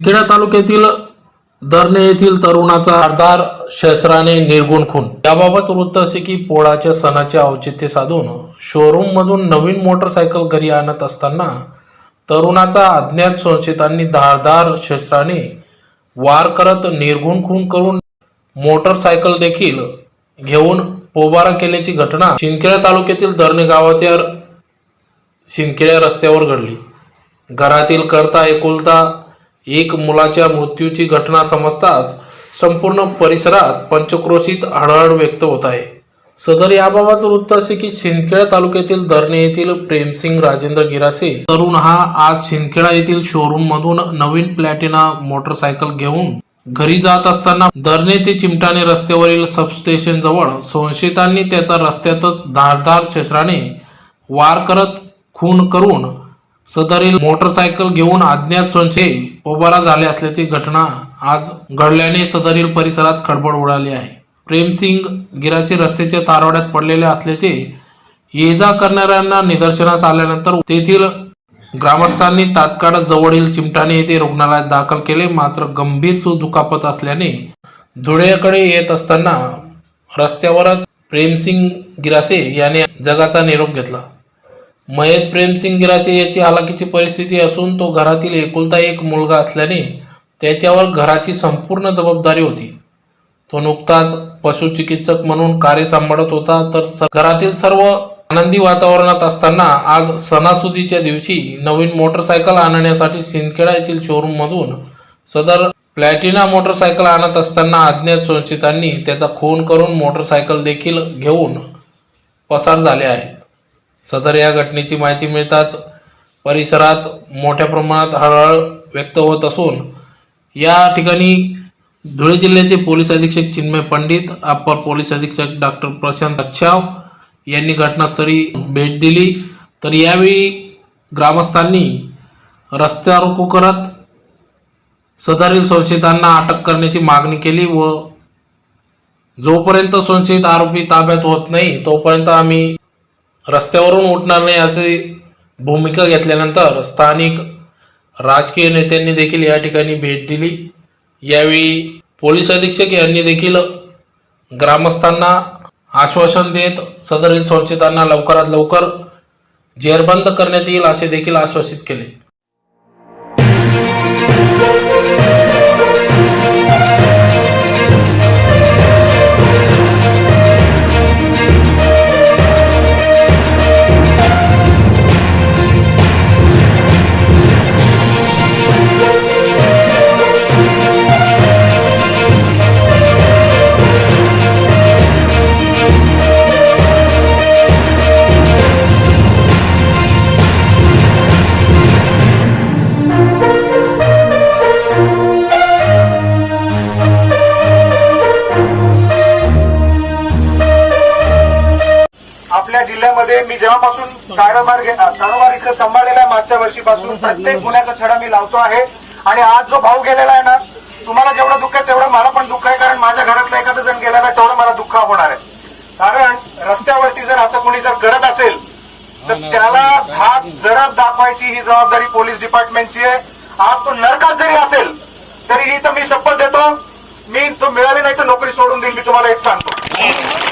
खेडा तालुक्यातील दरणे येथील तरुणाचा आधार शस्त्राने निर्गुण खून. याबाबत वृत्त असे की पोळाच्या सणाचे औचित्य साधून शोरूम मधून नवीन मोटरसायकल घरी आणत असताना तरुणाचा अज्ञात संशयितांनी धारदार शस्त्राने वार करत निर्गुण खून करून मोटरसायकल देखील घेऊन पोबारा केल्याची घटना शिंदखेडा तालुक्यातील दरणे गावाच्या शिंदखेड्या रस्त्यावर घडली. घरातील करता एकुलता एक मुलाच्या मृत्यूची घटना समजताच संपूर्ण परिसरात पंचक्रोशीत हळहळ व्यक्त होत आहे. सदर याबाबत वृत्त असे की शिंदखेडा तालुक्यातील धरणे येथील प्रेमसिंग राजेंद्र गिरासे तरुण हा आज शिंदखेडा येथील शोरूम मधून नवीन प्लॅटिना मोटरसायकल घेऊन घरी जात असताना धरणे ते चिमटाणे रस्त्यावरील सबस्टेशन जवळ संशयितांनी त्याचा रस्त्यातच धारधार शस्त्राने वार करत खून करून सदरील मोटरसायकल घेऊन अज्ञात संशय पोबारा झाले असल्याची घटना आज घडल्याने सदरील परिसरात खडबड उडाली आहे. प्रेमसिंग गिरासी रस्त्याच्या तारवाड्यात पडलेले असल्याचे ये जा करणाऱ्यांना निदर्शनास आल्यानंतर तेथील ग्रामस्थांनी तात्काळ जवळील चिमटाणे येथे रुग्णालयात दाखल केले. मात्र गंभीर सु दुखापत असल्याने धुळेकडे येत असताना रस्त्यावरच प्रेमसिंग गिरासे याने जगाचा निरोप घेतला. मयत प्रेमसिंग गिरासे याची हालाकीची परिस्थिती असून तो घरातील एकुलता एक मुलगा असल्याने त्याच्यावर घराची संपूर्ण जबाबदारी होती. तो नुकताच पशुचिकित्सक म्हणून कार्य सांभाळत होता तर घरातील सर्व आनंदी वातावरणात असताना आज सणासुदीच्या दिवशी नवीन मोटरसायकल आणण्यासाठी सिंदखेडा येथील शोरूममधून सदर प्लॅटिना मोटरसायकल आणत असताना अज्ञात संशयितांनी त्याचा खून करून मोटरसायकल देखील घेऊन पसार झाले आहेत. सदर या घटनेची माहिती मिळताच परिसरात मोठ्या प्रमाणात हळहळ व्यक्त होत असून या ठिकाणी धुळे जिल्ह्याचे पोलीस अधीक्षक चिन्मय पंडित अप्पर पोलीस अधीक्षक डॉक्टर प्रशांत अच्छाव यांनी घटनास्थळी भेट दिली. तर यावेळी ग्रामस्थांनी रस्त्यारोको करत सदरील संशयितांना अटक करण्याची मागणी केली व जोपर्यंत संशयित आरोपी ताब्यात होत नाही तोपर्यंत आम्ही रस्त्यावरून उठणार नाही असे भूमिका घेतल्यानंतर स्थानिक राजकीय नेत्यांनी देखील या ठिकाणी भेट दिली. यावेळी पोलीस अधीक्षक यांनी देखील ग्रामस्थांना आश्वासन देत सदरील संशयितांना लवकरात लवकर जेरबंद करण्यात येईल असे देखील आश्वासित केले. जिल्ह्यामध्ये मी जेव्हापासून कारोबार कारोबार इथं सांभाळलेला आहे मागच्या वर्षीपासून प्रत्येक गुन्ह्याचा छडा मी लावतो आहे. आणि आज जो भाऊ गेलेला आहे ना तुम्हाला जेवढं दुःख आहे तेवढं मला पण दुःख आहे कारण माझ्या घरातला एखादा जण गेला ना तेवढं मला दुःख होणार आहे. कारण रस्त्यावरती जर असं कोणी जर करत असेल तर त्याला हात जरब दाखवायची ही जबाबदारी पोलीस डिपार्टमेंटची आहे. आज तो नरकात जरी असेल तरी ही तर मी शपथ देतो मी तो मिळाली नाही तर नोकरी सोडून देईल मी तुम्हाला एक सांगतो.